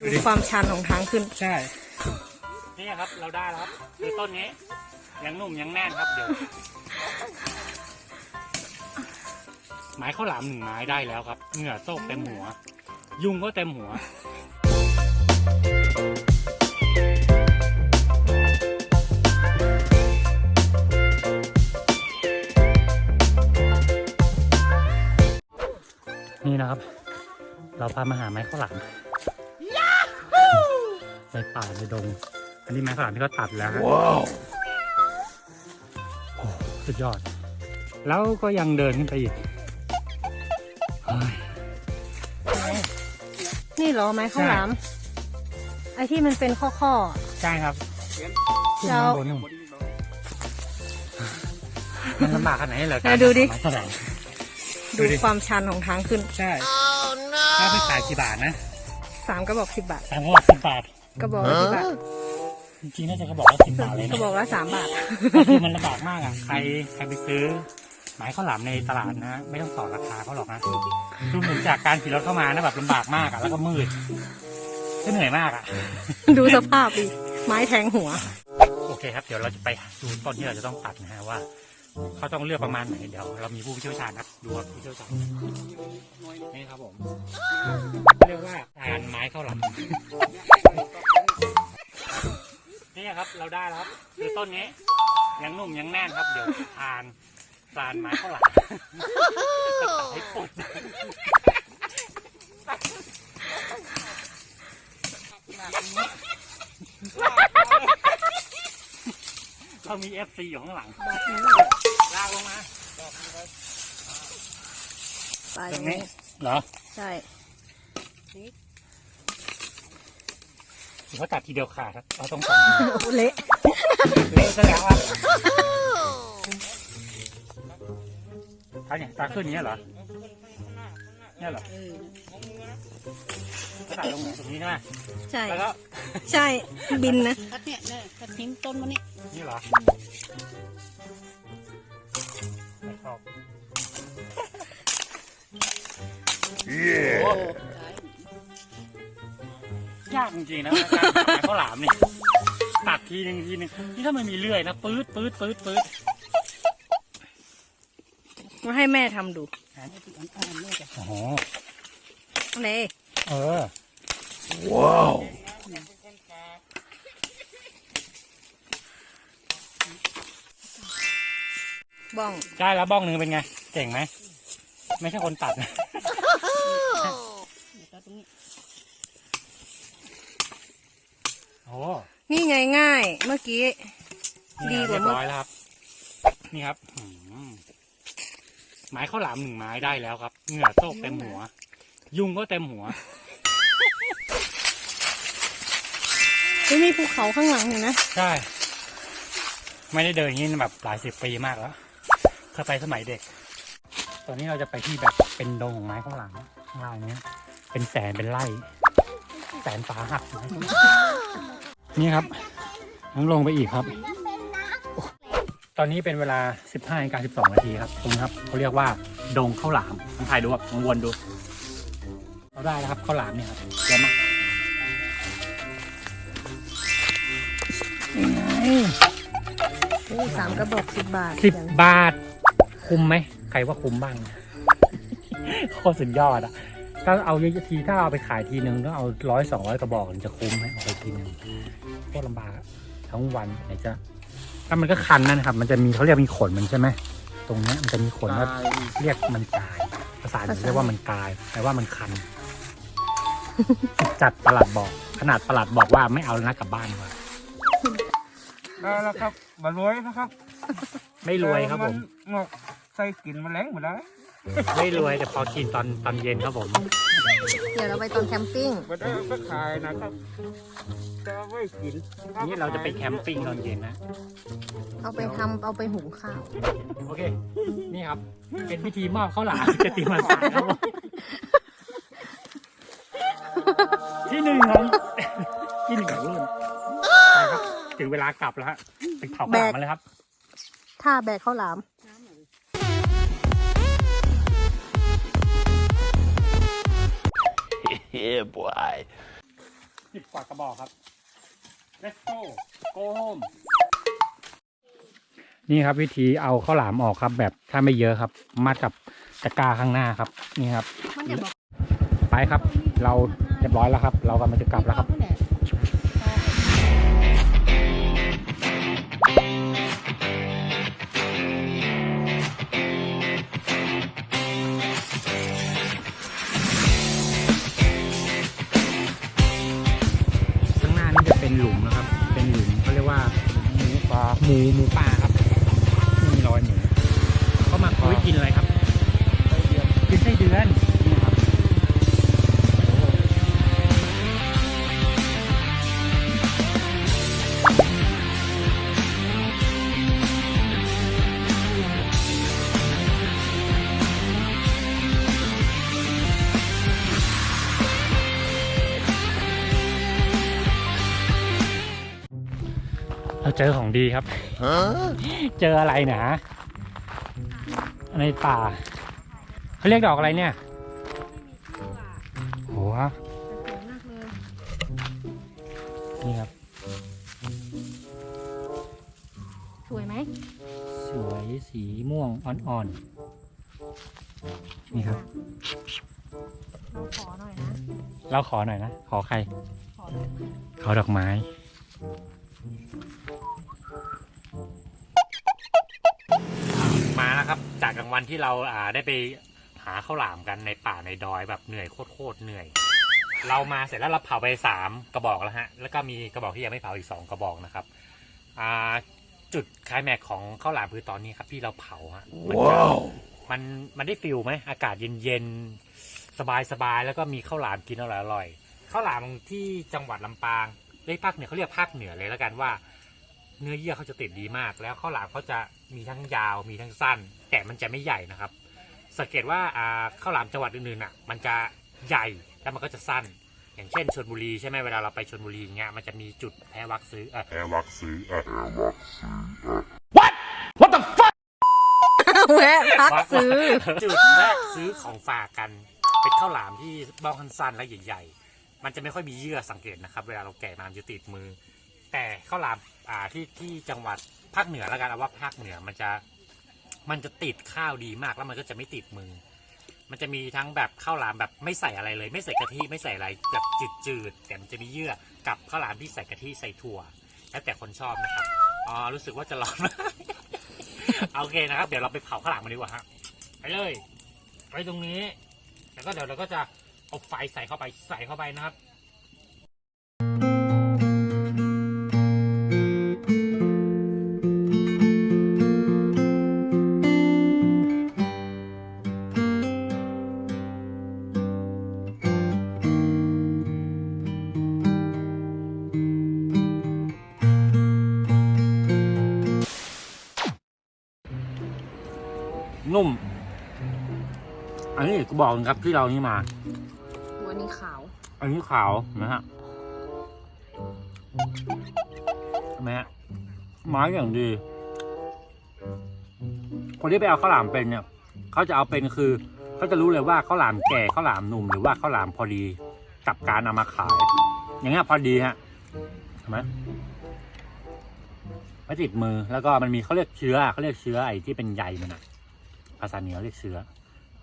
ดูความชันของทางขึ้น ใช่นี่ครับเราได้แล้วครับคือต้นนี้ ยังหนุ่มยังแน่นครับเดี๋ยวไม้ข้าวหลามหนึ่งไม้ได้แล้วครับ เหงื่อโซกเต็มหัว ยุงก็เต็มหัว นี่นะครับ เราพามาหาไม้ข้าวหลาม ในป่าในดง อันนี้ไม้ข้าวหลามที่เขาตัดแล้วว้าวสุดยอด แล้วก็ยังเดินขึ้นไปอีกเฮ้ยนี่เหรอไม้ข้าวหลามไอ้ที่มันเป็นข้อข้อใช่ครับๆขึ้นเรา มาบนนู่นมันลำบากขนาดไหนเหรอไหนดูดิไม้ข้าวหลามดูความชันของทางขึ้นใช่ถ้าไปขายกี่บาทนะสามกระบอกสิบบาท สามกระบอกสิบบาท กระบอกละสิบบาทจริงๆน่าจะกระบอกละสิบบาทเลยกระนะบอกละสามบาทก็คือมันลำบากมากอะ ใครใครไปซื้อไม้ข้าวหลามในตลาดนะไม่ต้องต่อราคาเขาหรอกนะดูเหมือนจากการขี่รถเข้ามานะแบบลำบากมากอะแล้วก็มืดก็เหนื่อยมากอะ ดูสภาพดิไม้แทงหัว โอเคครับ เดี๋ยวเราจะไปดูต้นที่เราจะต้องตัดนะฮะว่า เขาต้องเลือกประมาณไหนเดี๋ยวเรามีผู้เชี่ยวชาญครับดูครับผู้เชี่ยวชาญนี่ครับผมเรียกว่าการไม้ข้าวหลาม นี่ครับเราได้แล้วครับคือต้นนี้ ยังหนุ่มยังแน่นครับ เดี๋ยวทานทานไม้ข้าวหลามจะตัดให้ปดเรามีเอฟซีอยู่ข้างหลังลากลงมาไปตรงนี้เหรอ ใช่ เขาตัดทีเดียวขาดครับเราต้องสองทีโอ้เละเละซะแล้วอะเอาเนี่ยตาขึ้นอย่างเงี้ยเหรอเนี่ยเหรอก็ตัดลงตรงนี้ใช่ไหมใช่ แล้วก็ใช่บินนะตัดเนี่ยเนี่ยตัดทิ้งต้นมันนี่นี่เหรอไม่ชอบโอ้ ยากจริงๆนะการตัดไม้ข้าวหลามนี่ตัดทีหนึ่งทีหนึ่งนี่ถ้ามันมีเลื่อยนะปื๊ดปื๊ดปื๊ดปื๊ดมาให้แม่ทำดูอ่อนๆเลยจ้ะโอ้โหเลยเออบ้อง ได้แล้วบ้องหนึ่งเป็นไง เก่งไหม ไม่ใช่คนตัดนะ เดี๋ยวตัดตรงนี้ โอ้นี่ไงง่ายเมื่อกี้ดีนี่กว่าเรียบร้อยแล้วครับ นี่ครับหืมไม้ข้าวหลามหนึ่งไม้ได้แล้วครับ เหงื่อโซกเต็มหัว ยุงก็เต็มหัวไม่มีภูเขาข้างหลังเห็นนะใช่ ไม่ได้เดินอย่างนี้แบบหลายสิบปีมากแล้วเคยไปสมัยเด็ก ตอนนี้เราจะไปที่แบบเป็นดงของไม้ข้างหลังข้างล่างเนี้ย เป็นแสนเป็นไร่ แสนฟ้าหักไม้ข้างหลัง นี่ครับต้องลงไปอีกครับ ตอนนี้เป็นเวลา 15นาฬิกา12 นาทีครับตรงนี้ครับเขาเรียกว่าดงข้าวหลามลองถ่ายดูครับลองวนดูเราได้แล้วครับข้าวหลามเนี่ยครับเยอะมากนี่ไงโอ้สามกระบอกสิบบาทสิบบาท คุ้มไหมใครว่าคุ้มบ้างโคตรสุดยอดอะ ถ้าเอาเยอะๆทีถ้าเอาไปขายทีนึงต้องเอาร้อยสองร้อยกระบอกถึงจะคุ้มไหมเอาไปทีนึง โคตรลำบากอะทั้งวันไหนจะถ้ามันก็คันนั่นครับ มันจะมีเขาเรียกมีขนมันใช่ไหมตรงเนี้ยมันจะมีขนว่าเรียกมันกาย ภาษาอังกฤษเรียกว่ามันกายแปลว่ามันคัน จัดประหลัดบอก ขนาดประหลัดบอกว่าไม่เอาแล้วนะกลับบ้านดีกว่าได้แล้วครับมารวยนะครับไม่รวยครับผมนงอกใส่กลิ่นแมลงหมดแล้วไม่รวยแต่พอกินตอนตอนเย็นครับผม เดี๋ยวเราไปตอนแคมปิ้งมาได้ก็ขายนะครับ จะเอาไว้กินนี่เราจะไปแคมปิ้งตอนเย็นนะ เอาไปทำเอาไปหุงข้าว โอเค นี่ครับ เป็นพิธีมอบข้าวหลามกติมาสารครับผมที่หนึ่งของที่หนึ่งของรุ่นไปครับ ถึงเวลากลับแล้วฮะไปเผาข้าวหลามมาเลยครับ ถ้าแบกข้าวหลาม yeah, boy. สิบกว่ากระบอกครับ let's go go home นี่ครับวิธีเอาข้าวหลามออกครับ แบบถ้าไม่เยอะครับ มัดกับตะกร้าข้างหน้าครับ นี่ครับมันจะบอกไปครับ เราเรียบร้อยแล้วครับ เรากำลังจะกลับแล้วครับ หมูหมูป่าครับมีรอยหมูก็มาคุยกินอะไรครับ เราเจอของดีครับ เจออะไรหนาในป่าเขาเรียกดอกอะไรเนี่ยโหสวยมากเลยนี่ครับ สวยไหม สวยสีม่วงอ่อนๆ นี่ครับ เราขอหน่อยนะ เราขอหน่อยนะ ขอใคร ขอหน่อยขอดอกไม้ มาแล้วครับ จากกลางวันที่เราอ่าได้ไปหาข้าวหลามกันในป่าในดอยแบบเหนื่อยโคตรๆเหนื่อย เรามาเสร็จแล้วเราเผาไปสามกระบอกแล้วฮะแล้วก็มีกระบอกที่ยังไม่เผาอีกสองกระบอกนะครับอ่าจุดคลายแม็กซ์ของข้าวหลามคือตอนนี้ครับที่เราเผาฮะมันจะมันมันได้ฟิลไหมอากาศเย็นๆสบายๆแล้วก็มีข้าวหลามกินอร่อยๆข้าวหลามที่จังหวัดลำปางเรียกภาคเหนือเขาเรียกภาคเหนือเลยแล้วกันว่า เนื้อเยื่อเขาจะติดดีมาก แล้วข้าวหลามเขาจะ มีทั้งยาวมีทั้งสั้น แต่มันจะไม่ใหญ่นะครับ สังเกตว่าอ่าข้าวหลามจังหวัดอื่นๆอะมันจะใหญ่แล้วมันก็จะสั้น อย่างเช่นชนบุรีใช่ไหมเวลาเราไปชนบุรีอย่างเงี้ยมันจะมีจุดแพ้วักซื้อเออ É Maxi, é, é Maxi, é. แวะพักซื้อ จุดแรกซื้อของฝากกันเป็นข้าวหลามที่บ้องสั้นๆและใหญ่ๆมันจะไม่ค่อยมีเยื่อสังเกตนะครับ เวลาเราแกะมามันจะติดมือ แต่ข้าวหลามอ่าที่ที่จังหวัดภาคเหนือแล้วกันเอาว่าภาคเหนือมันจะมันจะติดข้าวดีมากแล้วมันก็จะไม่ติดมือ มันจะมีทั้งแบบข้าวหลามแบบไม่ใส่อะไรเลย ไม่ใส่กะทิไม่ใส่อะไรแบบจืดๆแต่มันจะมีเยื่อกับข้าวหลามที่ใส่กะทิใส่ถั่ว แล้วแต่คนชอบนะครับอ๋อรู้สึกว่าจะร้อนโอเคนะครับ เดี๋ยวเราไปเผาข้าวหลามกันดีกว่าฮะไปเลยไปตรงนี้แล้วก็เดี๋ยวเราก็จะเอาไฟใส่เข้าไปใส่เข้าไปนะครับ อันนี้กูบอกนะครับที่เรานี่มา วันนี้ขาว อันนี้ขาวนะฮะเห็นไหมฮะไม้อย่างดี คนที่ไปเอาข้าวหลามเป็นเนี่ยเขาจะเอาเป็นคือเขาจะรู้เลยว่าข้าวหลามแก่ข้าวหลามหนุ่มหรือว่าข้าวหลามพอดีกับการเอามาขาย อย่างเงี้ยพอดีฮะเห็นไหมไม่ติดมือแล้วก็มันมีเขาเรียกเชื้อเขาเรียกเชื้อไอ้ที่เป็นใยมันอะภาษาเหนือเรียกเชื้อ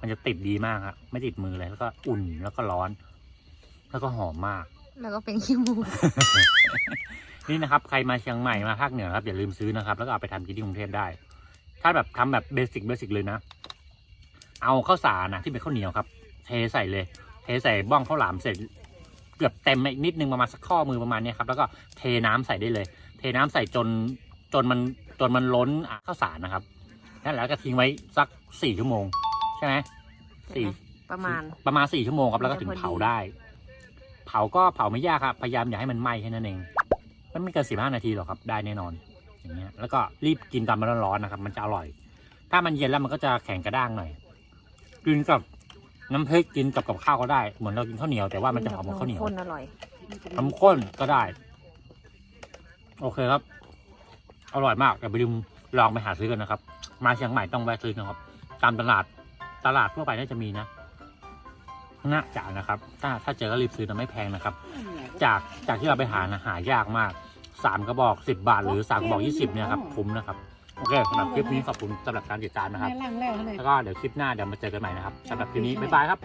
มันจะติดดีมากครับไม่ติดมือเลยแล้วก็อุ่นแล้วก็ร้อน แล้วก็หอมมาก แล้วก็เป็นขี้มูกนี่นะครับ ใครมาเชียงใหม่มาภาคเหนือครับอย่าลืมซื้อนะครับ แล้วก็เอาไปทำกินที่กรุงเทพได้ ถ้าแบบทำแบบเบสิกเบสิกเลยนะ เอาข้าวสารนะที่เป็นข้าวเหนียวครับ เทใส่เลย เทใส่บ้องข้าวหลามเสร็จ เกือบเต็มอีกนิดนึงประมาณสักข้อมือประมาณเนี้ยครับ แล้วก็เทน้ำใส่ได้เลย เทน้ำใส่จนจนมันจนมันล้นอะข้าวสารนะครับนั่นแล้วก็ทิ้งไว้สักสี่ชั่วโมง ใช่ไหมสี่ประมาณประมาณสี่ชั่วโมงครับแล้วก็ถึงพอดีเผาได้ เผาก็เผาไม่ยากครับพยายามอย่าให้มันไหม้แค่นั้นเองมันไม่เกินสิบห้านาทีหรอกครับ ได้แน่นอน อย่างเงี้ย แล้วก็รีบกินตอนมันร้อนๆนะครับ มันจะอร่อย ถ้ามันเย็นแล้วมันก็จะแข็งกระด้างหน่อยกินกับน้ำพริกกินกับกับข้าวก็ได้ เหมือนเรากินข้าวเหนียวแต่ว่ามันจะหอมกว่าข้าวเหนียวคนอร่อยน้ำข้นก็ได้ โอเคครับ อร่อยมากอย่าไปลืมลองไปหาซื้อกันนะครับ มาเชียงใหม่ต้องแวะซื้อนะครับ ตามตลาด ตลาดทั่วไปน่าจะมีนะน่าจะนะครับ ถ้าถ้าเจอก็รีบซื้อนะไม่แพงนะครับเนี่ยจากจากที่เราไปหานะหายากมากสามกระบอกสิบบาท หรือสามกระบอกยี่สิบเนี่ยครับคุ้มนะครับโอเคสำหรับคลิปนี้ขอบคุณสำหรับการติดตามนะครับแม่ล่างแล้วเลยแล้วก็เดี๋ยวคลิปหน้าเดี๋ยวมาเจอกันใหม่นะครับสำหรับคลิปนี้บ๊ายบายครับ